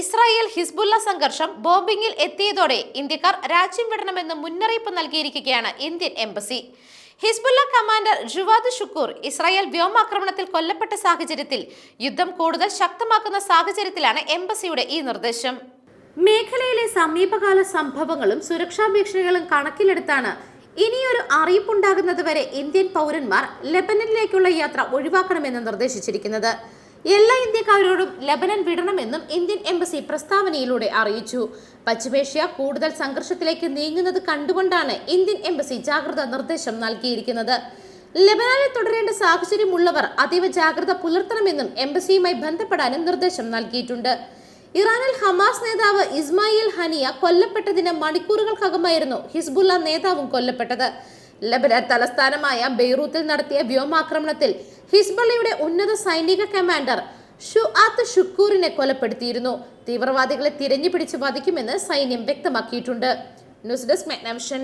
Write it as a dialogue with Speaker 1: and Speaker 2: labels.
Speaker 1: Israel Hezbollah സംഘർഷം ബോംബിംഗിൽ എത്തിയതോടെ ഇന്ത്യക്കാർ രാജ്യം വിടണമെന്ന് മുന്നറിയിപ്പ് നൽകിയിരിക്കുകയാണ് ഇന്ത്യൻ എംബസി. ഹിസ്ബുല്ല കമാൻഡർ ജുവാദ് ഷുക്കൂർ ഇസ്രായേൽ വ്യോമാക്രമണത്തിൽ കൊല്ലപ്പെട്ട സാഹചര്യത്തിൽ യുദ്ധം കൂടുതൽ ശക്തമാക്കുന്ന സാഹചര്യത്തിലാണ് എംബസിയുടെ ഈ നിർദ്ദേശം. മേഖലയിലെ സമീപകാല സംഭവങ്ങളും സുരക്ഷാ ഭീഷണികളും കണക്കിലെടുത്താണ് ഇനിയൊരു അറിയിപ്പുണ്ടാകുന്നതുവരെ ഇന്ത്യൻ പൗരന്മാർ ലെബനനിലേക്കുള്ള യാത്ര ഒഴിവാക്കണമെന്ന് നിർദ്ദേശിച്ചിരിക്കുന്നത്. എല്ലാ ഇന്ത്യക്കാരോടും ലബനൻ വിടണമെന്നും ഇന്ത്യൻ എംബസി പ്രസ്താവനയിലൂടെ അറിയിച്ചു. പശ്ചിമേഷ്യ കൂടുതൽ സംഘർഷത്തിലേക്ക് നീങ്ങുന്നത് കണ്ടുകൊണ്ടാണ് ഇന്ത്യൻ എംബസി ജാഗ്രതാ നിർദ്ദേശം നൽകിയിരിക്കുന്നത്. ലബനാനിൽ തുടരേണ്ട സാഹചര്യമുള്ളവർ അതീവ ജാഗ്രത പുലർത്തണമെന്നും എംബസിയുമായി ബന്ധപ്പെടാനും നിർദ്ദേശം നൽകിയിട്ടുണ്ട്. ഇറാനിൽ ഹമാസ് നേതാവ് ഇസ്മായിൽ ഹനിയ കൊല്ലപ്പെട്ടതിന് മണിക്കൂറുകൾക്കകമായിരുന്നു ഹിസ്ബുല്ല നേതാവും കൊല്ലപ്പെട്ടത്. ലബനൻ തലസ്ഥാനമായ ബെയ്റൂത്തിൽ നടത്തിയ വ്യോമാക്രമണത്തിൽ ഹിസ്ബള്ളയുടെ ഉന്നത സൈനിക കമാൻഡർ ഷുആത്ത് ഷുക്കൂറിനെ കൊലപ്പെടുത്തിയിരുന്നു. തീവ്രവാദികളെ തിരഞ്ഞു പിടിച്ച് വധിക്കുമെന്ന് സൈന്യം വ്യക്തമാക്കിയിട്ടുണ്ട്. News desk മെഗ്നവിഷൻ.